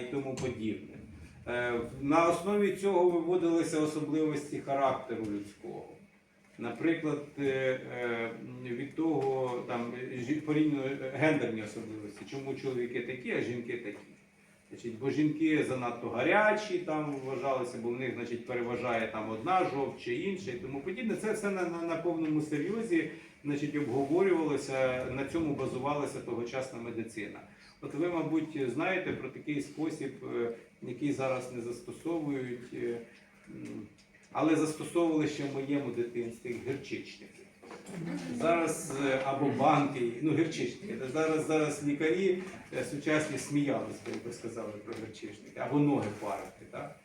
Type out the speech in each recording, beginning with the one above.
і тому подібне. Е, На основі цього виводилися особливості характеру людського. Наприклад, е, е, від того там порівняно гендерні особливості, чому чоловіки такі, а жінки такі. Значить, бо жінки занадто гарячі там вважалися, бо в них значить, переважає там одна жовт чи інша і тому подібне. Це все на, на, на повному серйозі значить, обговорювалося, на цьому базувалася тогочасна медицина. От ви, мабуть, знаєте про такий спосіб, е, який зараз не застосовують, е, але застосовували ще в моєму дитинстві гірчичники. Зараз е, або банки, ну гірчичники. Зараз зараз лікарі е, сучасні сміялися, як ви сказали про гірчичники, або ноги парити, так?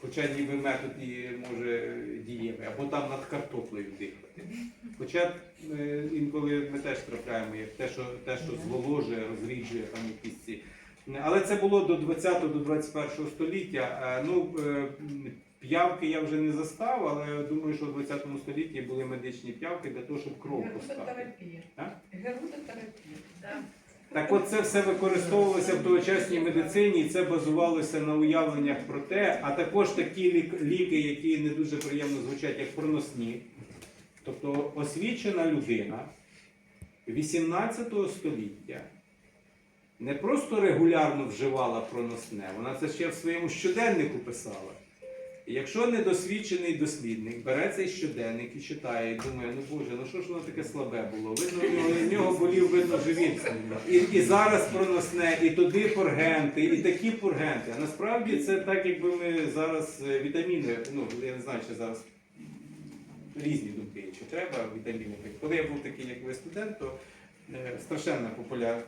Хоча ніби метод і може дієвий, або там над картоплею дихати. Хоча е, інколи ми теж трапляємо, як те, що те, що зволожує, розріджує там якісь ці. Але це було до 20-го, до 21 століття. Ну, п'явки я вже не застав, але думаю, що в 20 столітті були медичні п'явки для того, щоб кров поставити. Герудотерапія. А? Так от це все використовувалося в тогочасній медицині, і це базувалося на уявленнях про те, а також такі лік- ліки, які не дуже приємно звучать, як проносні. Тобто освічена людина 18 століття не просто регулярно вживала проносне, вона це ще в своєму щоденнику писала. Якщо недосвідчений дослідник бере цей щоденник і читає, і думає, ну боже, ну що ж воно таке слабе було? Видно, у нього, в нього болів, видно, живіт. І, і зараз проносне, і туди пургенти, і такі пургенти. А насправді це так, якби ми зараз е, вітаміни, ну я не знаю, чи зараз різні думки, чи треба вітаміни. Коли я був такий, як ви студент, то е, страшенна популярна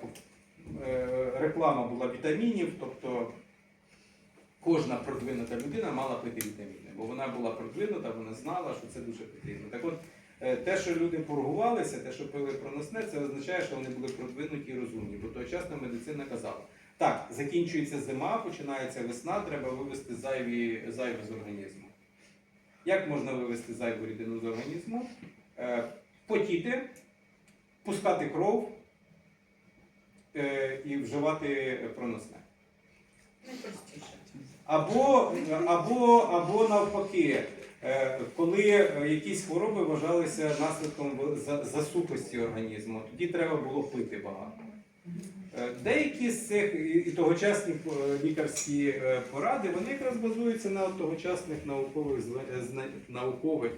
реклама була вітамінів, тобто кожна продвинута людина мала пити вітаміни, бо вона була продвинута, вона знала, що це дуже потрібно. Так от, е, те, що люди поргувалися, те, що пили проносне, це означає, що вони були продвинуті і розумні. Бо тогочасна медицина казала, так, закінчується зима, починається весна, треба вивести зайві, зайве з організму. Як можна вивести зайву рідину з організму? Е, Потіти, пускати кров е, і вживати проносне. Найпростіше. Або, або, або навпаки, е, коли якісь хвороби вважалися наслідком засухості організму, тоді треба було пити багато. Е, Деякі з цих і тогочасні е, лікарські поради вони якраз базуються на тогочасних наукових наукових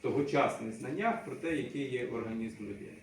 тогочасних знаннях про те, який є організм людини.